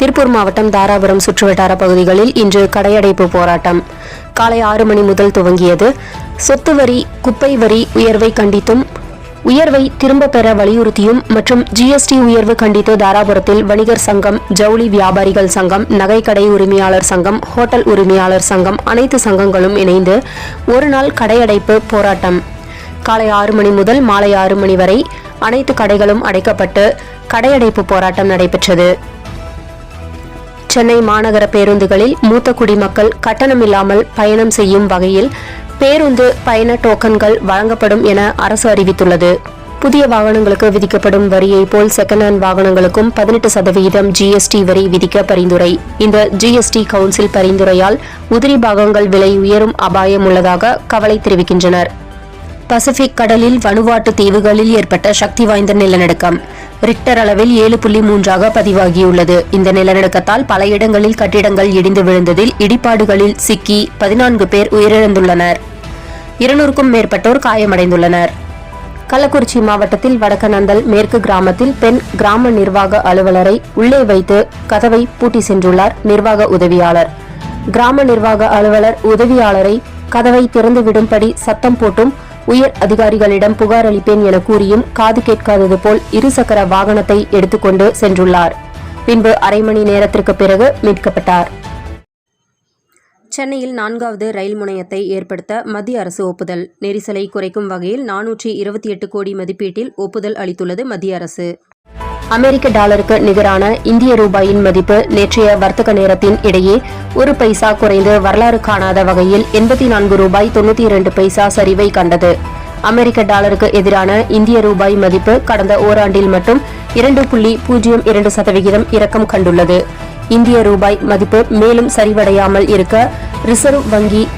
திருப்பூர் மாவட்டம் தாராபுரம் சுற்றுவட்டார பகுதிகளில் இன்று கடையடைப்பு போராட்டம். காலை ஆறு மணி முதல் துவங்கியது. சொத்து வரி குப்பை வரி உயர்வை கண்டித்தும் உயர்வை திரும்ப பெற வலியுறுத்தியும் மற்றும் ஜிஎஸ்டி உயர்வு கண்டித்து தாராபுரத்தில் வணிகர் சங்கம் ஜவுளி வியாபாரிகள் சங்கம் நகைக்கடை உரிமையாளர் சங்கம் ஹோட்டல் உரிமையாளர் சங்கம் அனைத்து சங்கங்களும் இணைந்து ஒரு நாள் கடையடைப்பு போராட்டம். காலை ஆறு மணி முதல் மாலை ஆறு மணி வரை அனைத்து கடைகளும் அடைக்கப்பட்டு கடையடைப்பு போராட்டம் நடைபெற்றது. சென்னை மாநகர பேருந்துகளில் மூத்த குடிமக்கள் கட்டணமில்லாமல் பயணம் செய்யும் வகையில் பேருந்து பயண டோக்கன்கள் வழங்கப்படும் என அரசு அறிவித்துள்ளது. புதிய வாகனங்களுக்கு விதிக்கப்படும் வரியை போல் செகண்ட் ஹேண்ட் வாகனங்களுக்கும் பதினெட்டு சதவிகிதம் ஜிஎஸ்டி வரி விதிக்க பரிந்துரை. இந்த ஜிஎஸ்டி கவுன்சில் பரிந்துரையால் உதிரி பாகங்கள் விலை உயரும் அபாயம் உள்ளதாக கவலை தெரிவிக்கின்றனர். பசிபிக் கடலில் வனுவாட்டு தீவுகளில் ஏற்பட்ட சக்தி வாய்ந்த நிலநடுக்கம். ரிக்டர் அளவில் ஏழு புள்ளி மூன்றாக பதிவாகியுள்ளது. இந்த நிலநடுக்கத்தால் பல இடங்களில் கட்டிடங்கள் இடிந்து விழுந்ததில் இடிபாடுகளில் சிக்கி பதினான்கு பேர் உயிரிழந்துள்ளனர். இருநூறுக்கும் மேற்பட்டோர் காயமடைந்துள்ளனர். கள்ளக்குறிச்சி மாவட்டத்தில் வடக்கநந்தல் மேற்கு கிராமத்தில் பெண் கிராம நிர்வாக அலுவலரை உள்ளே வைத்து கதவை பூட்டி சென்றுள்ளார் நிர்வாக உதவியாளர். கிராம நிர்வாக அலுவலர் உதவியாளரை கதவை திறந்து விடும்படி சத்தம் போட்டும் உயர் அதிகாரிகளிடம் புகார் அளிப்பேன் என கூறியும் காது கேட்காதது போல் இருசக்கர வாகனத்தை எடுத்துக்கொண்டு சென்றுள்ளார். பின்பு அரை மணி நேரத்திற்கு பிறகு மீட்கப்பட்டார். சென்னையில் நான்காவது ரயில் முனையத்தை ஏற்படுத்த மத்திய அரசு ஒப்புதல். நெரிசலை குறைக்கும் வகையில் நானூற்றி இருபத்தி எட்டு கோடி மதிப்பீட்டில் ஒப்புதல் அளித்துள்ளது மத்திய அரசு. அமெரிக்க டாலருக்கு நிகரான இந்திய ரூபாயின் மதிப்பு நேற்றைய வர்த்தக நேரத்தின் இடையே ஒரு பைசா குறைந்து வரலாறு காணாத வகையில் எண்பத்தி நான்கு ரூபாய் தொண்ணூத்தி இரண்டு பைசா சரிவை கண்டது. அமெரிக்க டாலருக்கு எதிரான இந்திய ரூபாய் மதிப்பு கடந்த ஓராண்டில் மட்டும் இரண்டு புள்ளி பூஜ்ஜியம் இரண்டு சதவிகிதம் இறக்கம் கண்டுள்ளது. இந்திய ரூபாய் மதிப்பு மேலும் சரிவடையாமல் இருக்க ரிசர்வ் வங்கி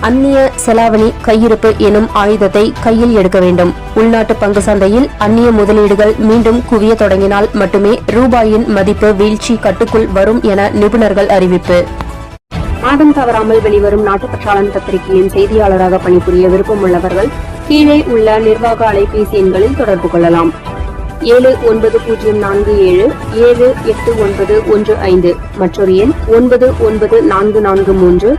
அந்நிய செலாவணி கையிருப்பு எனும் ஆயுதத்தை கையில் எடுக்க வேண்டும். உள்நாட்டு பங்கு சந்தையில் அந்நிய முதலீடுகள் மீண்டும் குவிய தொடங்கினால் மட்டுமே ரூபாயின் மதிப்பு வீழ்ச்சி கட்டுக்குள் வரும் என நிபுணர்கள் அறிவிப்பு. மாதம் தவறாமல் வெளிவரும் நாட்டுப்பற்றாளன் பத்திரிகையின் செய்தியாளராக பணிபுரிய விருப்பமுள்ளவர்கள் கீழே உள்ள நிர்வாக அலைபேசி எண்களில் தொடர்பு கொள்ளலாம். ஏழு ஒன்பது பூஜ்ஜியம் நான்கு ஏழு ஏழு எட்டு ஒன்பது ஒன்று ஐந்து மற்றொரு எண் ஒன்பது ஒன்பது நான்கு நான்கு மூன்று